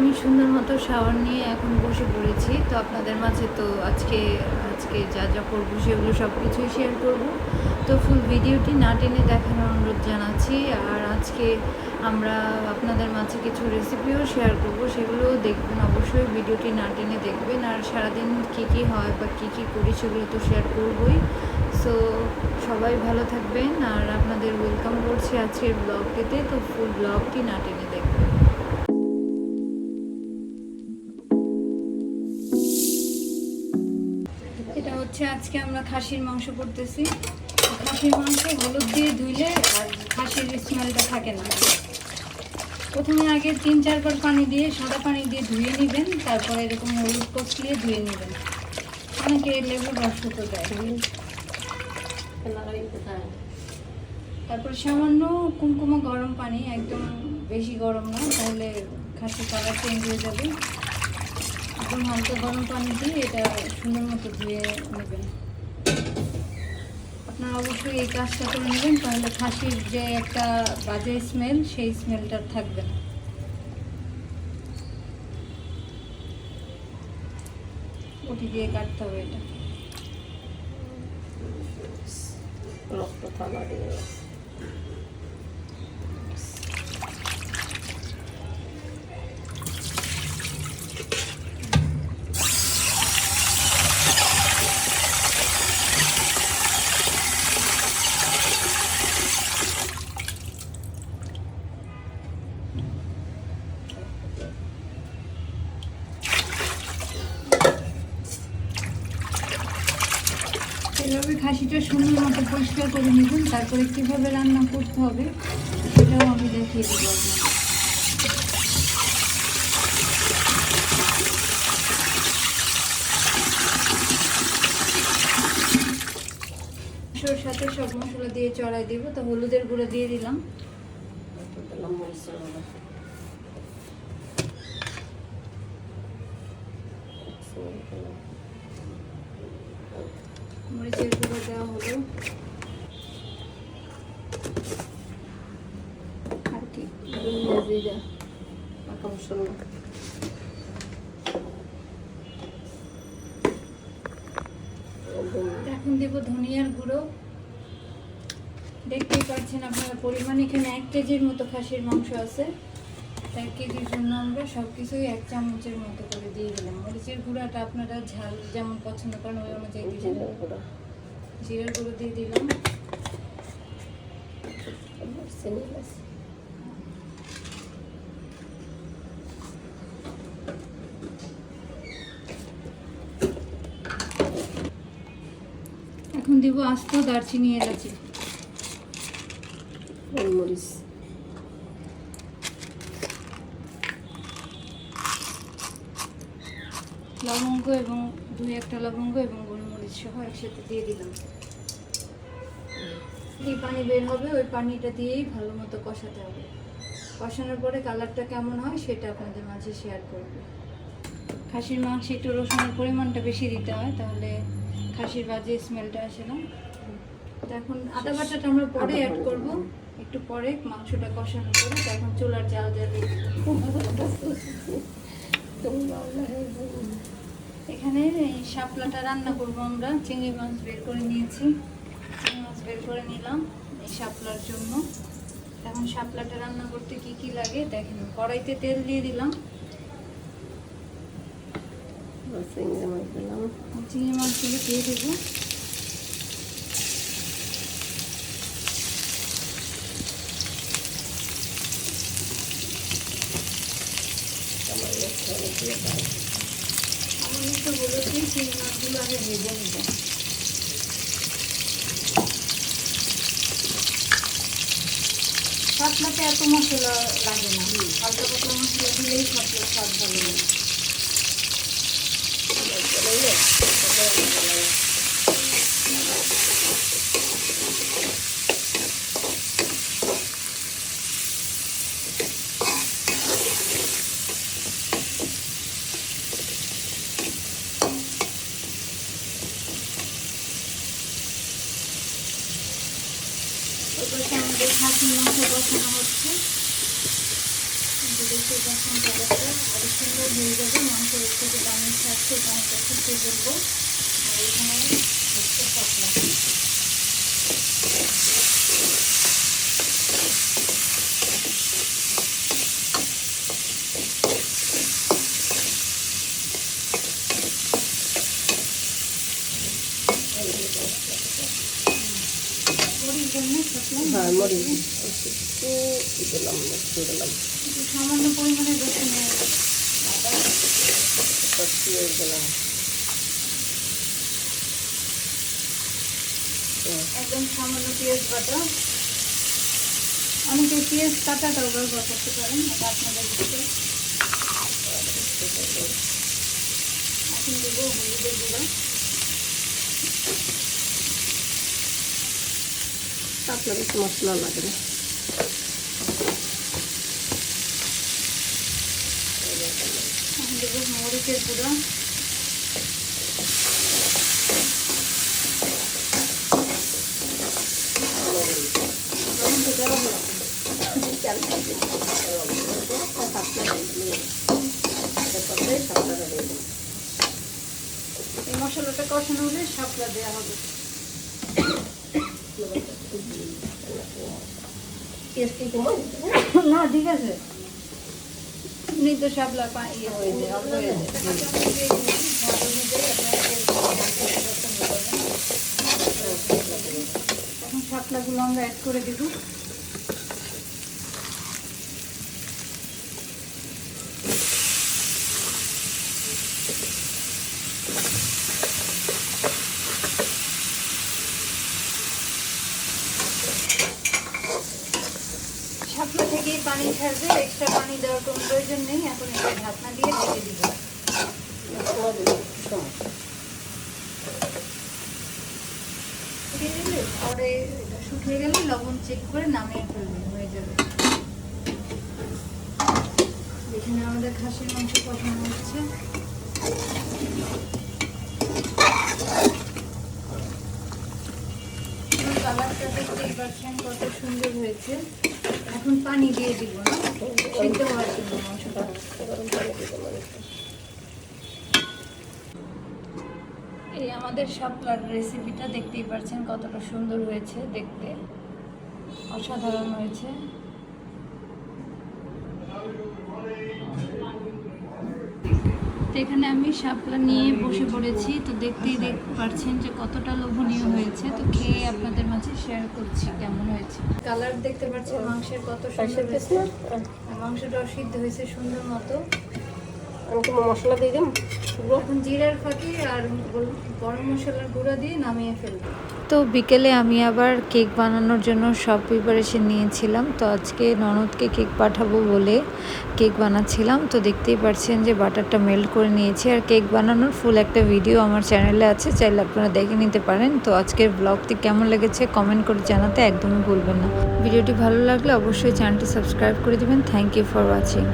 আমি সুন্দর মতো শাওয়ার নিয়ে এখন বসে পড়েছি। তো আপনাদের মাঝে তো আজকে আজকে যা যা করব সেগুলো সব কিছুই শেয়ার করব। তো ফুল ভিডিওটি না টেনে দেখানোর অনুরোধ জানাচ্ছি। আর আজকে আমরা আপনাদের মাঝে কিছু রেসিপিও শেয়ার করব, সেগুলোও দেখবেন। অবশ্যই ভিডিওটি না টেনে দেখবেন। আর সারাদিন কী কী হয় বা কী কী করি সেগুলো তো শেয়ার করবই। সো সবাই ভালো থাকবেন। আর আপনাদের ওয়েলকাম করছি আজকের ব্লগটিতে তো ফুল ব্লগটি না টেনে এটা হচ্ছে আজকে আমরা খাসির মাংস করতেছি। খাসির মাংস হলুদ দিয়ে ধুইলে আর খাসির স্মেলটা থাকে না। প্রথমে আগে তিন চারবার পানি দিয়ে, সাদা পানি দিয়ে ধুয়ে নেবেন, তারপরে এরকম হলুদ কষলিয়ে ধুয়ে নেবেন। অনেকে লেবুর রস তো দেয়। তারপর সামান্য কুমকুমা গরম পানি, একদম বেশি গরম না, তাহলে খাসির কালার চেঞ্জ হয়ে যাবে। একদম হালকা গরম পানি দিয়ে এটা সুন্দর মতো ধুয়ে নেবেন। আপনারা অবশ্যই এই কাজটা করে নেবেন, তাহলে খাসির যে একটা বাজে স্মেল সেই স্মেলটা থাকবে। না ওটি দিয়ে কাটতে হবে এটা। রক্ত দিয়ে। এভাবে খাসিটা সুন্দর মতো পরিষ্কার করে নেবেন, তারপরে কীভাবে রান্না করতে হবে সেটাও আমি দেখিয়ে দেবো আপনাকে সাথে সব মশলা দিয়ে চড়াই দিব, তো হলুদের গুঁড়ো দিয়ে দিলাম দিলাম মরিচের গুঁড়ো। দেওয়া হলো আর কি? জিরা পাকা মশলা। এখন দেব ধনিয়ার গুঁড়ো। দেখতেই পাচ্ছেন আপনারা পরিমাণ এখানে এক কেজির মতো খাসির মাংস আছে। এক কেজির জন্য আমরা সব কিছুই এক চামচের মতো করে দিয়ে দিলাম। মরিচের গুঁড়াটা আপনারা ঝাল যেমন পছন্দ করেন ওই অনুযায়ী জিরার গুঁড়ো। জিরার গুঁড়ো দিয়ে দিলাম। এখন দিব আস্ত দারচিনি এলাচি। গোলমরিচ। লবঙ্গ এবং দুই একটা লবঙ্গ এবং গোলমরিচ সহ একসাথে দিয়ে দিলাম। এই পানি বের হবে ওই পানিটা দিয়েই ভালো মতো কষাতে হবে। কষানোর পরে কালারটা কেমন হয় সেটা আপনাদের মাঝে শেয়ার করব। খাসির মাংসে একটু রসুনের পরিমাণটা বেশি দিতে হয় তাহলে খাসির বাজে স্মেলটা আসে না। তো এখন আদা বাটাটা আমরা পরে অ্যাড করব। একটু পরে মাংসটা কষানোর পরে তখন চুলার জাল জ্বালিয়ে। এখানে এই শাপলাটা রান্না করব আমরা। চিংড়ি মাছ বের করে নিয়েছি। চিংড়ি মাছ বের করে নিলাম এই শাপলার জন্য। এখন শাপলাটা রান্না করতে কি কি লাগে দেখেন কড়াইতে তেল দিয়ে দিলাম। চিংড়ি মাছ দিলাম। চিংড়ি মাছগুলো দিয়ে দেবো। আমার ভেজে নিব শাপলাতে এত মশলা লাগে না। হালকা পাতলা মশলা দিলেই সব স্বাদ ভালো লাগে ওপাশে আমাদের মাংস পাচ্ছেন কালারটা আর একটু হয়ে যাবে মাংসের থেকে পানি থাকছে পানিটা শুকিয়ে ফেলব আর এখানে হচ্ছে জন্য হ্যাঁ মরিচ। একটু দিলাম একটু দিলাম। সামান্য পরিমাণে রসুন একদম সামান্য পেঁয়াজ বাটা। অনেকে পেঁয়াজ কাটাটাও ব্যবহার করতে পারেন, এটা আপনাদের দিকে। এখন দেবো হলুদের গুঁড়া। একটু মশলা লাগে না এখন দেবো মরিচের গুঁড়া। এই মশলাটা কষানো হলে শাপলা দেওয়া হবে। না ঠিক আছে। এমনি তো পা ইয়ে হয়ে যায় আমরা অ্যাড করে দেবো। থেকেই পানি ছাড়বে এক্সট্রা পানি দেওয়ার কোনো প্রয়োজন নেই, এখন এটা ঢাকনা দিয়ে ঢেকে দিব। পরে এটা শুকিয়ে গেলে লবণ চেক করে নামিয়ে ফেলবে, হয়ে যাবে। এখানে আমাদের খাসির মাংস কষানো হচ্ছে। কালারটা দেখতেই পাচ্ছেন কত সুন্দর হয়েছে। এখন পানি দিয়ে দিব, না? সিদ্ধ হওয়ার জন্য এই আমাদের শাপলার রেসিপিটা দেখতেই পারছেন কতটা সুন্দর হয়েছে দেখতে। অসাধারণ হয়েছে। এখানে আমি শাপলা নিয়ে বসে পড়েছি। তো দেখতেই দেখ পাচ্ছেন যে কতটা লোভনীয় হয়েছে। তো খেয়ে আপনাদের মাঝে শেয়ার করছি কেমন হয়েছে। কালার দেখতে পাচ্ছেন মাংসের কত সুন্দর মাংসটা সিদ্ধ হয়েছে সুন্দর মতো। আমি কোনো মশলা দিয়ে দিম এখন জিরার ফাঁকি আর গরম মশলার গুঁড়া দিয়ে নামিয়ে ফেলব। তো বিকেলে আমি আবার কেক বানানোর জন্য সব প্রিপারেশন নিয়েছিলাম। তো আজকে ননদকে কেক পাঠাবো বলে কেক বানাচ্ছিলাম। তো দেখতেই পারছেন যে বাটারটা মেল্ট করে নিয়েছি। আর কেক বানানোর ফুল একটা ভিডিও আমার চ্যানেলে আছে। চাইলে আপনারা দেখে নিতে পারেন। তো আজকের ব্লগটি কেমন লেগেছে কমেন্ট করে জানাতে একদমই ভুলবেন না। ভিডিওটি ভালো লাগলে অবশ্যই চ্যানেলটি সাবস্ক্রাইব করে দেবেন। Thank you for watching